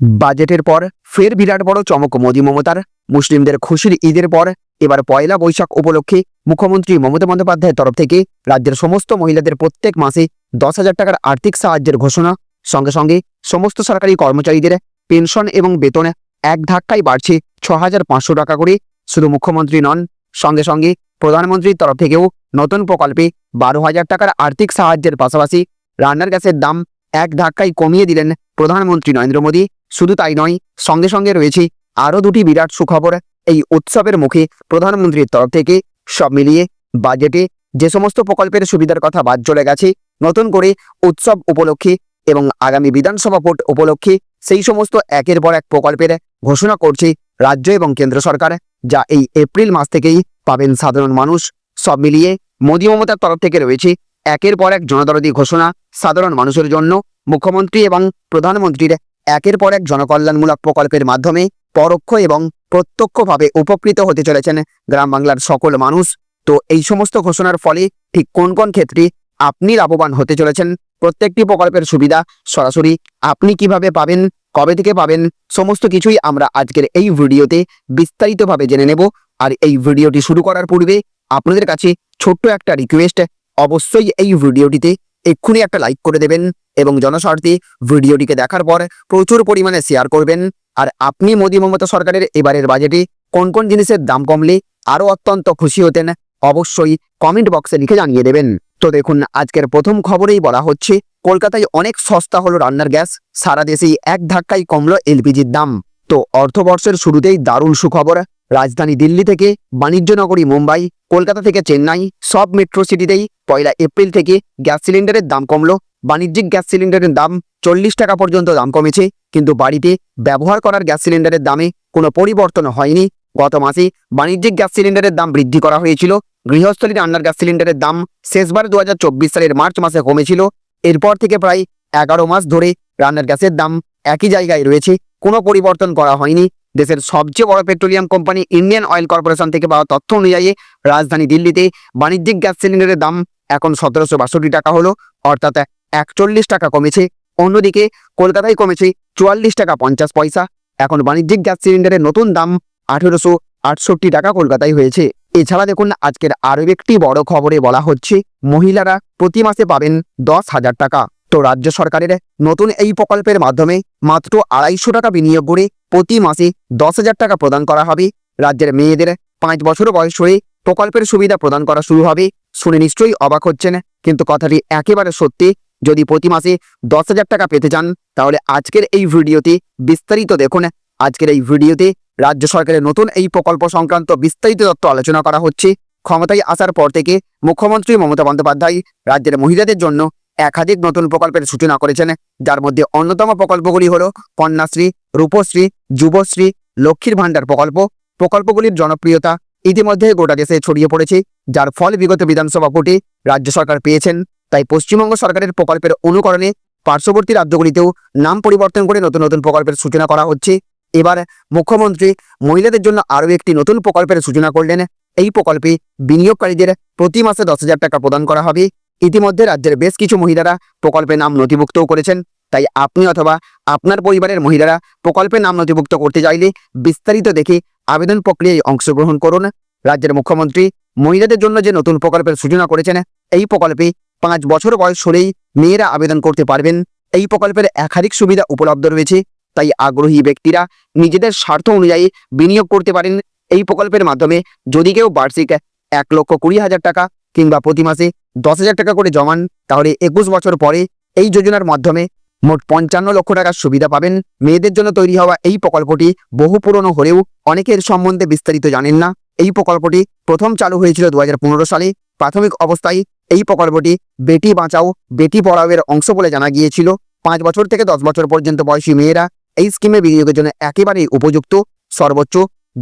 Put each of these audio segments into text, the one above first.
বাজেটের পর ফের বিরাট বড় চমক মোদী মমতার। মুসলিমদের খুশির ঈদের পর এবার পয়লা বৈশাখ উপলক্ষে মুখ্যমন্ত্রী মমতা বন্দ্যোপাধ্যায়ের তরফ থেকে রাজ্যের সমস্ত মহিলাদের প্রত্যেক মাসে দশ হাজার টাকার আর্থিক সাহায্যের ঘোষণা। সঙ্গে সঙ্গে সমস্ত সরকারি কর্মচারীদের পেনশন এবং বেতন এক ধাক্কায় বাড়ছে ছ হাজার পাঁচশো টাকা করে। শুধু মুখ্যমন্ত্রী নন, সঙ্গে সঙ্গে প্রধানমন্ত্রীর তরফ থেকেও নতুন প্রকল্পে বারো হাজার টাকার আর্থিক সাহায্যের পাশাপাশি রান্নার গ্যাসের দাম এক ধাক্কায় কমিয়ে দিলেন প্রধানমন্ত্রী নরেন্দ্র মোদী, শুধু তাই নয়, সঙ্গে সঙ্গে রয়েছে আরও দুটি বিরাট সুখবর। এই উৎসবের মুখে প্রধানমন্ত্রীর তরফ থেকে সব মিলিয়ে বাজেটে যে সমস্ত প্রকল্পের সুবিধার কথা বাদ চলে গেছে, নতুন করে উৎসব উপলক্ষে এবং আগামী বিধানসভা ভোট উপলক্ষে সেই সমস্ত একের পর এক প্রকল্পের ঘোষণা করছে রাজ্য এবং কেন্দ্র সরকার, যা এই এপ্রিল মাস থেকেই পাবেন সাধারণ মানুষ। সব মিলিয়ে মোদী মমতার তরফ থেকে রয়েছে একের পর এক জনদরদি ঘোষণা সাধারণ মানুষের জন্য। মুখ্যমন্ত্রী এবং প্রধানমন্ত্রীর একের পর এক জনকল্যাণমূলক প্রকল্পের মাধ্যমে পরোক্ষ এবং প্রত্যক্ষভাবে উপকৃত হতে চলেছেন গ্রাম বাংলার সকল মানুষ। তো এই সমস্ত ঘোষণার ফলে ঠিক কোন কোন ক্ষেত্রে আপনি লাভবান হতে চলেছেন? প্রত্যেকটি প্রকল্পের সুবিধা সরাসরি আপনি কীভাবে পাবেন? কবে থেকে পাবেন? সমস্ত কিছুই আমরা আজকের এই ভিডিওতে বিস্তারিতভাবে জেনে নেব। আর এই ভিডিওটি শুরু করার পূর্বে আপনাদের কাছে ছোট্ট একটা রিকোয়েস্ট, অবশ্যই এই ভিডিওটিতে এক্ষুনি একটা লাইক করে দেবেন এবং জনস্বার্থে ভিডিওটিকে দেখার পর প্রচুর পরিমাণে শেয়ার করবেন। আর আপনি মোদী মমতা সরকারের এবারের বাজেটে কোন কোন জিনিসের দাম কমলে আরও অত্যন্ত খুশি হতেন অবশ্যই কমেন্ট বক্সে লিখে জানিয়ে দেবেন। তো দেখুন, আজকের প্রথম খবরেই বলা হচ্ছে, কলকাতায় অনেক সস্তা হলো রান্নার গ্যাস, সারা দেশেই এক ধাক্কায় কমলো এলপিজির দাম। তো অর্থবর্ষের শুরুতেই দারুণ সুখবর, রাজধানী দিল্লি থেকে বাণিজ্য নগরী মুম্বাই, কলকাতা থেকে চেন্নাই, সব মেট্রো সিটিতেই পয়লা এপ্রিল থেকে গ্যাস সিলিন্ডারের দাম কমলো। বাণিজ্যিক গ্যাস সিলিন্ডারের দাম চল্লিশ টাকা পর্যন্ত দাম কমেছে, কিন্তু বাড়িতে ব্যবহার করার গ্যাস সিলিন্ডারের দামে কোনো পরিবর্তন হয়নি। গত মাসে বাণিজ্যিক গ্যাস সিলিন্ডারের দাম বৃদ্ধি করা হয়েছিল। গৃহস্থলী রান্নার গ্যাস সিলিন্ডারের দাম শেষবার দু হাজার চব্বিশ সালের মার্চ মাসে কমেছিল। এরপর থেকে প্রায় এগারো মাস ধরে রান্নার গ্যাসের দাম একই জায়গায় রয়েছে। কোনো পরিবর্তন করা হয়নি। দেশের সবচেয়ে বড় petroleum company Indian Oil Corporation থেকে পাওয়া তথ্য অনুযায়ী রাজধানী দিল্লিতে বাণিজ্যিক গ্যাস সিলিন্ডারের দাম এখন সতেরোশো বাষট্টি টাকা হলো, অর্থাৎ একচল্লিশ টাকা কমেছে। অন্যদিকে কলকাতায় কমেছে চুয়াল্লিশ টাকা পঞ্চাশ পয়সা। এখন বাণিজ্যিক গ্যাস সিলিন্ডারের নতুন দাম আঠেরোশো আটষট্টি টাকা কলকাতায় হয়েছে। এছাড়া দেখুন, আজকের আরও একটি বড় খবরে বলা হচ্ছে, মহিলারা প্রতি মাসে পাবেন দশ হাজার টাকা। তো রাজ্য সরকারের নতুন এই প্রকল্পের মাধ্যমে মাত্র আড়াইশো টাকা বিনিয়োগ করে প্রতি মাসে দশ হাজার টাকা প্রদান করা হবে। রাজ্যের মেয়েদের পাঁচ বছর বয়স হয়ে প্রকল্পের সুবিধা প্রদান করা শুরু হবে। শুনে নিশ্চয়ই অবাক হচ্ছেন। কিন্তু কথাটি একেবারে সত্যি, যদি প্রতি মাসে দশ হাজার টাকা পেতে চান, তাহলে আজকের এই ভিডিওতে বিস্তারিত দেখুন। আজকের এই ভিডিওতে রাজ্য সরকারের নতুন এই প্রকল্প সংক্রান্ত বিস্তারিত তথ্য আলোচনা করা হচ্ছে। ক্ষমতায় আসার পর থেকে মুখ্যমন্ত্রী মমতা বন্দ্যোপাধ্যায় রাজ্যের মহিলাদের জন্য একাধিক নতুন প্রকল্পের সূচনা করেছেন। যার মধ্যে অন্যতম প্রকল্পগুলি হল কন্যাশ্রী, রূপশ্রী, যুবশ্রী, লক্ষ্মীর ভাণ্ডার প্রকল্প। প্রকল্পগুলির জনপ্রিয়তা ইতিমধ্যে গোটা দেশে ছড়িয়ে পড়েছে, যার ফল বিগত বিধানসভা ভোটে রাজ্য সরকার পেয়েছেন। তাই পশ্চিমবঙ্গ সরকারের প্রকল্পের অনুকরণে পার্শ্ববর্তী রাজ্যগুলিতেও নাম পরিবর্তন করে নতুন নতুন প্রকল্পের সূচনা করা হচ্ছে। এবার মুখ্যমন্ত্রী মহিলাদের জন্য আরও একটি নতুন প্রকল্পের সূচনা করলেন। এই প্রকল্পে বিনিয়োগকারীদের প্রতি মাসে দশ হাজার টাকা প্রদান করা হবে। ইতিমধ্যে রাজ্যের বেশ কিছু মহিলারা প্রকল্পে নাম নথিভুক্তও করেছেন। তাই আপনি অথবা আপনার পরিবারের মহিলারা প্রকল্পে নাম নথিভুক্ত করতে চাইলে বিস্তারিত দেখে আবেদন প্রক্রিয়ায় অংশগ্রহণ করুন। রাজ্যের মুখ্যমন্ত্রী মহিলাদের জন্য যে নতুন প্রকল্পের সূচনা করেছেন, এই প্রকল্পে পাঁচ বছর বয়স হলেই মেয়েরা আবেদন করতে পারবেন। এই প্রকল্পের একাধিক সুবিধা উপলব্ধ রয়েছে, তাই আগ্রহী ব্যক্তিরা নিজেদের স্বার্থ অনুযায়ী বিনিয়োগ করতে পারেন। এই প্রকল্পের মাধ্যমে যদি কেউ বার্ষিক এক লক্ষ কুড়ি হাজার টাকা কিংবা প্রতি মাসে দশ হাজার টাকা করে জমান, তাহলে একুশ বছর পরে এই যোজনার মাধ্যমে মোট পঞ্চান্ন লক্ষ টাকার সুবিধা পাবেন। মেয়েদের জন্য তৈরি হওয়া এই প্রকল্পটি বহু পুরনো হলেও অনেকের সম্বন্ধে বিস্তারিত জানেন না। এই প্রকল্পটি প্রথম চালু হয়েছিল দু হাজার পনেরো সালে। প্রাথমিক অবস্থায় এই প্রকল্পটি বেটি বাঁচাও, বেটি পড়াওয়ের অংশ বলে জানা গিয়েছিল। পাঁচ বছর থেকে দশ বছর পর্যন্ত বয়সী মেয়েরা এই স্কিমে বিনিয়োগের জন্য একেবারেই উপযুক্ত। সর্বোচ্চ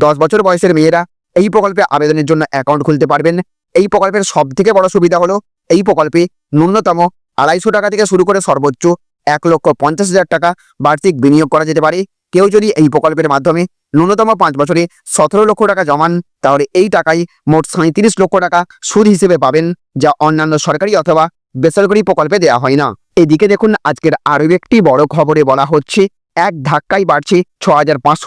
দশ বছর বয়সের মেয়েরা এই প্রকল্পে আবেদনের জন্য অ্যাকাউন্ট খুলতে পারবেন। এই প্রকল্পের সব থেকে বড় সুবিধা হলো, এই প্রকল্পে ন্যূনতম আড়াইশো টাকা থেকে শুরু করে সর্বোচ্চ এক লক্ষ পঞ্চাশ হাজার টাকা বার্ষিক বিনিয়োগ করা যেতে পারে। কেউ যদি এই প্রকল্পের মাধ্যমে ন্যূনতম পাঁচ বছরে সতেরো লক্ষ টাকা জমান, তাহলে এই টাকায় মোট সাঁত্রিশ লক্ষ টাকা সুদ হিসেবে পাবেন, যা অন্যান্য সরকারি অথবা বেসরকারি প্রকল্পে দেওয়া হয় না। এদিকে দেখুন, আজকের আরও একটি বড় খবরে বলা হচ্ছে, এক ধাক্কায় বাড়ছে ছ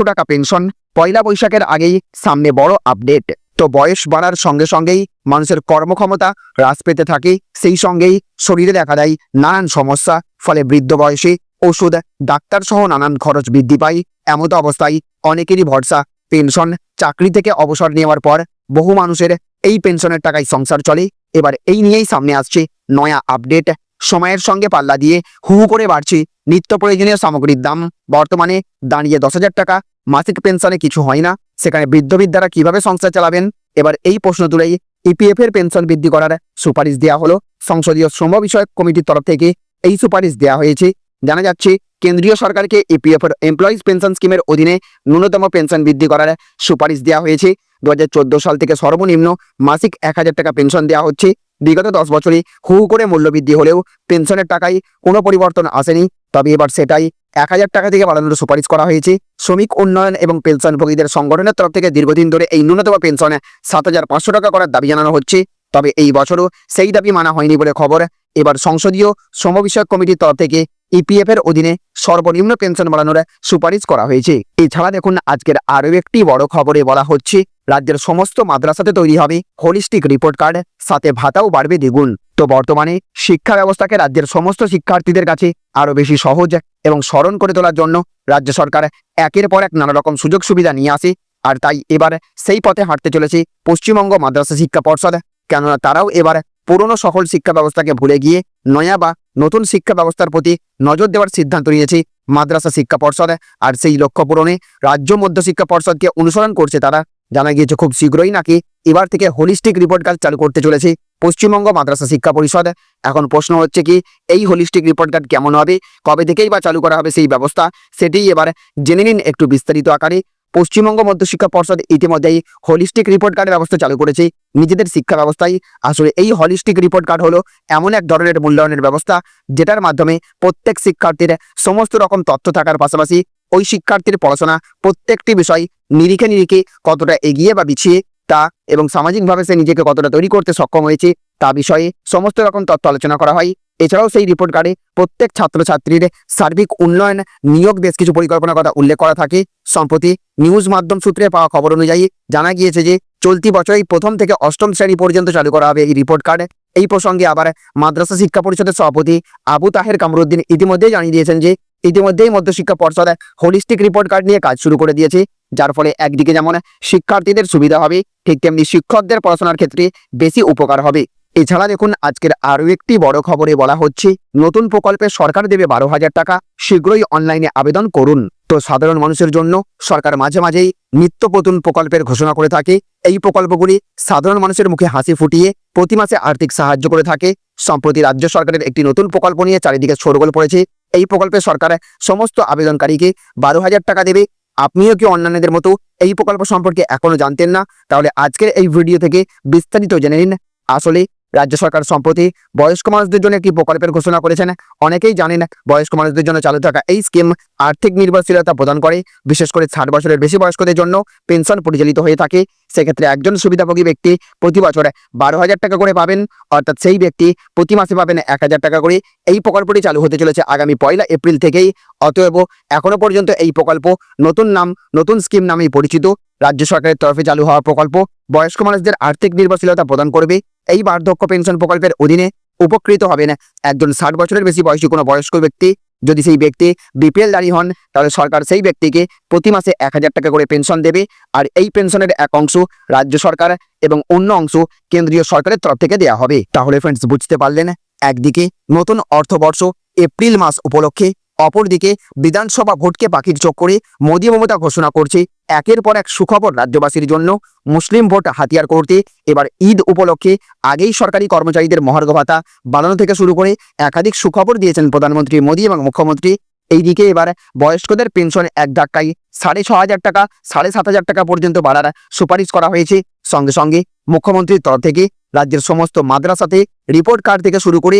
টাকা পেনশন, পয়লা বৈশাখের আগেই সামনে বড় আপডেট। তো বয়স বাড়ার সঙ্গে সঙ্গেই মানুষের কর্মক্ষমতা হ্রাস পেতে থাকে। সেই সঙ্গেই শরীরে দেখা দেয় নানান সমস্যা, ফলে বৃদ্ধ বয়সে ওষুধ ডাক্তার সহ নানান খরচ বৃদ্ধি পায়। এমতো অবস্থায় অনেকেরই ভরসা, পেনশন, চাকরি থেকে অবসর নেওয়ার পর বহু মানুষের এই পেনশনের টাকায় সংসার চলে। এবার এই নিয়েই সামনে আসছে নয়া আপডেট। সময়ের সঙ্গে পাল্লা দিয়ে হু করে বাড়ছে নিত্য প্রয়োজনীয় সামগ্রীর দাম। বর্তমানে দাঁড়িয়ে দশ টাকা, মাসিক পেনশনে কিছু হয় না। সেখানে বৃদ্ধবিদ্যারা কীভাবে সংসার চালাবেন? এবার এই প্রশ্ন তুলেই ইপিএফ এর পেনশন বৃদ্ধি করার সুপারিশ দেওয়া হলো। সংসদীয় শ্রম বিষয়ক কমিটির তরফ থেকে এই সুপারিশ দেওয়া হয়েছে। জানা যাচ্ছে, কেন্দ্রীয় সরকারকে ইপিএফ এর এমপ্লয়িজ পেনশন স্কিমের অধীনে ন্যূনতম পেনশন বৃদ্ধি করার সুপারিশ দেওয়া হয়েছে। দু হাজার চোদ্দ সাল থেকে সর্বনিম্ন মাসিক এক হাজার টাকা পেনশন দেওয়া হচ্ছে। বিগত দশ বছরে হু করে মূল্যবৃদ্ধি হলেও পেনশনের টাকায় কোনো পরিবর্তন আসেনি। তবে এবার সেটাই এক হাজার টাকা থেকে বাড়ানোর সুপারিশ করা হয়েছে। শ্রমিক উন্নয়ন এবং পেনশনভোগীদের সংগঠনের তরফ থেকে দীর্ঘদিন ধরে এই ন্যূনতম পেনশনে সাত হাজার পাঁচশো টাকা করার দাবি জানানো হচ্ছে। তবে এই বছরও সেই দাবি মানা হয়নি বলে খবর। এবার সংসদীয় শ্রম বিষয়ক কমিটির তরফ থেকে ইপিএফ এর অধীনে সর্বনিম্ন পেনশন বাড়ানোর সুপারিশ করা হয়েছে। এছাড়া দেখুন, আজকের আরও একটি বড় খবরে বলা হচ্ছে, রাজ্যের সমস্ত মাদ্রাসাতে তৈরি হবে হোলিস্টিক রিপোর্ট কার্ড সাথে ভাতাও বাড়বে দ্বিগুণ। তো বর্তমানে শিক্ষা ব্যবস্থাকে রাজ্যের সমস্ত শিক্ষার্থীদের কাছে আরও বেশি সহজ এবং স্মরণ করে তোলার জন্য রাজ্য সরকার একের পর এক নানা রকম সুযোগ সুবিধা নিয়ে আসে। আর তাই এবার সেই পথে হাঁটতে চলেছে পশ্চিমবঙ্গ মাদ্রাসা শিক্ষা পর্ষদ। কেননা তারাও এবার পুরনো সকল শিক্ষা ব্যবস্থাকে ভুলে গিয়ে নয়া বা নতুন শিক্ষা ব্যবস্থার প্রতি নজর দেওয়ার সিদ্ধান্ত নিয়েছে মাদ্রাসা শিক্ষা পর্ষদ। আর সেই লক্ষ্য পূরণে রাজ্য মধ্য শিক্ষা পর্ষদকে অনুসরণ করছে তারা। জানা গিয়েছে, খুব শীঘ্রই নাকি এবার থেকে হোলিস্টিক রিপোর্ট কার্ড চালু করতে চলেছে পশ্চিমবঙ্গ মাদ্রাসা শিক্ষা পরিষদ। এখন প্রশ্ন হচ্ছে কি, এই হোলিস্টিক রিপোর্ট কার্ড কেমন হবে? কবে থেকেই বা চালু করা হবে সেই ব্যবস্থা? সেটি এবার জেনে নিন একটু বিস্তারিত আকারে। পশ্চিমবঙ্গ মধ্য শিক্ষা পর্ষদ ইতিমধ্যেই হলিস্টিক রিপোর্ট কার্ডের ব্যবস্থা চালু করেছে। নিজেদের শিক্ষা ব্যবস্থায় আসলে এই হলিস্টিক রিপোর্ট কার্ড হলো এমন এক ধরনের মূল্যায়নের ব্যবস্থা, যেটার মাধ্যমে প্রত্যেক শিক্ষার্থীর সমস্ত রকম তথ্য থাকার পাশাপাশি ওই শিক্ষার্থীর পড়াশোনা প্রত্যেকটি বিষয় নিরিখে নিরিখে কতটা এগিয়ে বা পিছিয়ে তা এবং সামাজিকভাবে সে নিজেকে কতটা তৈরি করতে সক্ষম হয়েছে তা বিষয়ে সমস্ত রকম তথ্য আলোচনা করা হয়। এছাড়াও সেই রিপোর্ট কার্ডে প্রত্যেক ছাত্রছাত্রীর সার্বিক উন্নয়ন নিয়োগ বেশ কিছু পরিকল্পনার কথা উল্লেখ করা থাকে। সম্প্রতি নিউজ মাধ্যম সূত্রে পাওয়া খবর অনুযায়ী জানা গিয়েছে যে, চলতি বছরই প্রথম থেকে অষ্টম শ্রেণি পর্যন্ত চালু করা হবে এই রিপোর্ট কার্ড এই প্রসঙ্গে আবার মাদ্রাসা শিক্ষা পরিষদের সভাপতি আবু তাহের কামরুদ্দিন ইতিমধ্যেই জানিয়ে দিয়েছেন যে, ইতিমধ্যেই মধ্যশিক্ষা পর্ষদ হোলিস্টিক রিপোর্ট কার্ড নিয়ে কাজ শুরু করে দিয়েছে। যার ফলে একদিকে যেমন শিক্ষার্থীদের সুবিধা হবে, ঠিক তেমনি শিক্ষকদের পড়াশোনার ক্ষেত্রে বেশি উপকার হবে। এছাড়া দেখুন, আজকের আরও একটি বড় খবরে বলা হচ্ছে, নতুন প্রকল্পে সরকার দেবে বারো হাজার টাকা, শীঘ্রই অনলাইনে আবেদন করুন। তো সাধারণ মানুষের জন্য সরকার মাঝে মাঝেই নিত্য নতুন প্রকল্পের ঘোষণা করে থাকে। এই প্রকল্পগুলি সাধারণ মানুষের মুখে হাসি ফুটিয়ে প্রতি মাসে আর্থিক সাহায্য করে থাকে। সম্প্রতি রাজ্য সরকারের একটি নতুন প্রকল্প নিয়ে চারিদিকে শোরগোল পড়েছে। এই প্রকল্পে সরকার সমস্ত আবেদনকারীকে বারো হাজার টাকা দেবে। আপনিও কি অন্যান্যদের মতো এই প্রকল্প সম্পর্কে এখনও জানতেন না? তাহলে আজকের এই ভিডিও থেকে বিস্তারিত জেনে নিন। আসলে রাজ্য সরকার সম্প্রতি বয়স্ক মানুষদের জন্য একটি প্রকল্পের ঘোষণা করেছেন। অনেকেই জানেন বয়স্ক মানুষদের জন্য চালু থাকা এই স্কিম আর্থিক নির্ভরশীলতা প্রদান করে। বিশেষ করে ষাট বছরের বেশি বয়স্কদের জন্য পেনশন পরিচালিত হয়ে থাকে। সেক্ষেত্রে একজন সুবিধাভোগী ব্যক্তি প্রতি বছর বারো হাজার টাকা করে পাবেন, অর্থাৎ সেই ব্যক্তি প্রতি মাসে পাবেন এক হাজার টাকা করে। এই প্রকল্পটি চালু হতে চলেছে আগামী পয়লা এপ্রিল থেকেই। অতএব এখনও পর্যন্ত এই প্রকল্প নতুন নাম, নতুন স্কিম নামেই পরিচিত। রাজ্য সরকারের তরফে চালু হওয়া প্রকল্প বয়স্ক মানুষদের আর্থিক নির্ভরশীলতা প্রদান করবে। এই বার্ধক্য পেনশন প্রকল্পের অধীনে উপকৃত হবেন একজন ষাট বছরের বেশি বয়সী কোনো বয়স্ক ব্যক্তি। যদি সেই ব্যক্তি বিপিএল দাঁড়ি হন, তাহলে সরকার সেই ব্যক্তিকে প্রতি মাসে এক হাজার টাকা করে পেনশন দেবে। আর এই পেনশনের এক অংশ রাজ্য সরকার এবং অন্য অংশ কেন্দ্রীয় সরকারের তরফ থেকে দেওয়া হবে। তাহলে ফ্রেন্ডস বুঝতে পারলেন? একদিকে নতুন অর্থবর্ষ এপ্রিল মাস উপলক্ষে, অপরদিকে বিধানসভা ভোটকে পাখির চোখ করে মোদী মমতা ঘোষণা করছে। একের পর এক সুখবর রাজ্যবাসীর জন্য। মুসলিম ভোট হাতিয়ার করতে এবার ঈদ উপলক্ষে আগেই সরকারি কর্মচারীদের মহার্ঘ ভাতা বাড়ানো থেকে শুরু করে একাধিক সুখবর দিয়েছেন প্রধানমন্ত্রী মোদী এবং মুখ্যমন্ত্রী। এইদিকে এবার বয়স্কদের পেনশন এক ধাক্কায় সাড়ে ছ হাজার টাকা, সাড়ে সাত হাজার টাকা পর্যন্ত বাড়ার সুপারিশ করা হয়েছে। সঙ্গে সঙ্গে মুখ্যমন্ত্রীর তরফ থেকে রাজ্যের সমস্ত মাদ্রাসাতে রিপোর্ট কার্ড থেকে শুরু করে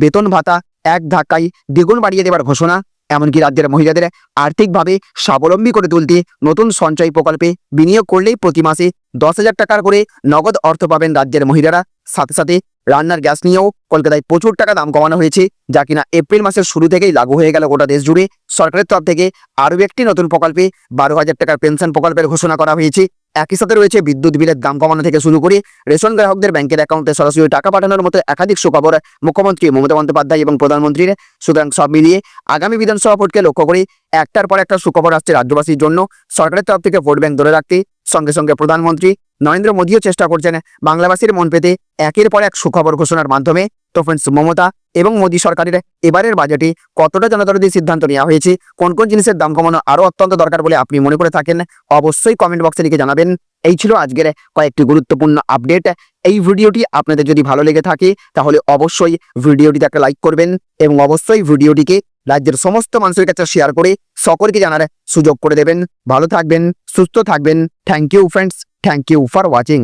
বেতন ভাতা এক ধাক্কায় দ্বিগুণ বাড়িয়ে দেওয়ার ঘোষণা এমনকি রাজ্যের মহিলাদের আর্থিকভাবে স্বাবলম্বী করে তুলতে নতুন সঞ্চয় প্রকল্পে বিনিয়োগ করলেই প্রতি মাসে দশ হাজার টাকার করে নগদ অর্থ পাবেন রাজ্যের মহিলারা। সাথে সাথে রান্নার গ্যাস নিয়েও কলকাতায় প্রচুর টাকা দাম কমানো হয়েছে, যা কিনা এপ্রিল মাসের শুরু থেকেই লাগু হয়ে গেল গোটা দেশ জুড়ে। সরকারের তরফ থেকে আরও একটি নতুন প্রকল্পে বারো হাজার টাকার পেনশন প্রকল্পের ঘোষণা করা হয়েছে। একই সাথে রয়েছে বিদ্যুৎ বিলের দাম কমানো থেকে শুরু করে রেশন গ্রাহকদের ব্যাংকের অ্যাকাউন্টে সরাসরি টাকা পাঠানোর মতো একাধিক সুখবর মুখ্যমন্ত্রী মমতা বন্দ্যোপাধ্যায় এবং প্রধানমন্ত্রীর। সুতরাং সব মিলিয়ে আগামী বিধানসভা ভোটকে লক্ষ্য করে একটার পর একটা সুখবর আসছে রাজ্যবাসীর জন্য। সরকারের তরফ থেকে ভোট ব্যাংক ধরে রাখতে সঙ্গে সঙ্গে প্রধানমন্ত্রী নরেন্দ্র মোদীও চেষ্টা করছেন। বাংলাবাসীর মন পেতে একের পর এক সুখবর ঘোষণার মাধ্যমে তো ফ্রেন্ডস মমতা এবং মোদী সরকারের এবারের বাজেটে কতটা জনদরদি সিদ্ধান্ত নেওয়া হয়েছে? কোন কোন জিনিসের দাম কমানো আরও অত্যন্ত দরকার বলে আপনি মনে করে থাকেন? অবশ্যই কমেন্ট বক্সে লিখে জানাবেন। এই ছিল আজকের কয়েকটি গুরুত্বপূর্ণ আপডেট এই ভিডিওটি আপনাদের যদি ভালো লেগে থাকে, তাহলে অবশ্যই ভিডিওটিতে একটা লাইক করবেন এবং অবশ্যই ভিডিওটিকে রাজ্যের সমস্ত মানুষের কাছে শেয়ার করে সকলকে জানার সুযোগ করে দেবেন। ভালো থাকবেন, সুস্থ থাকবেন। Thank you friends thank you for watching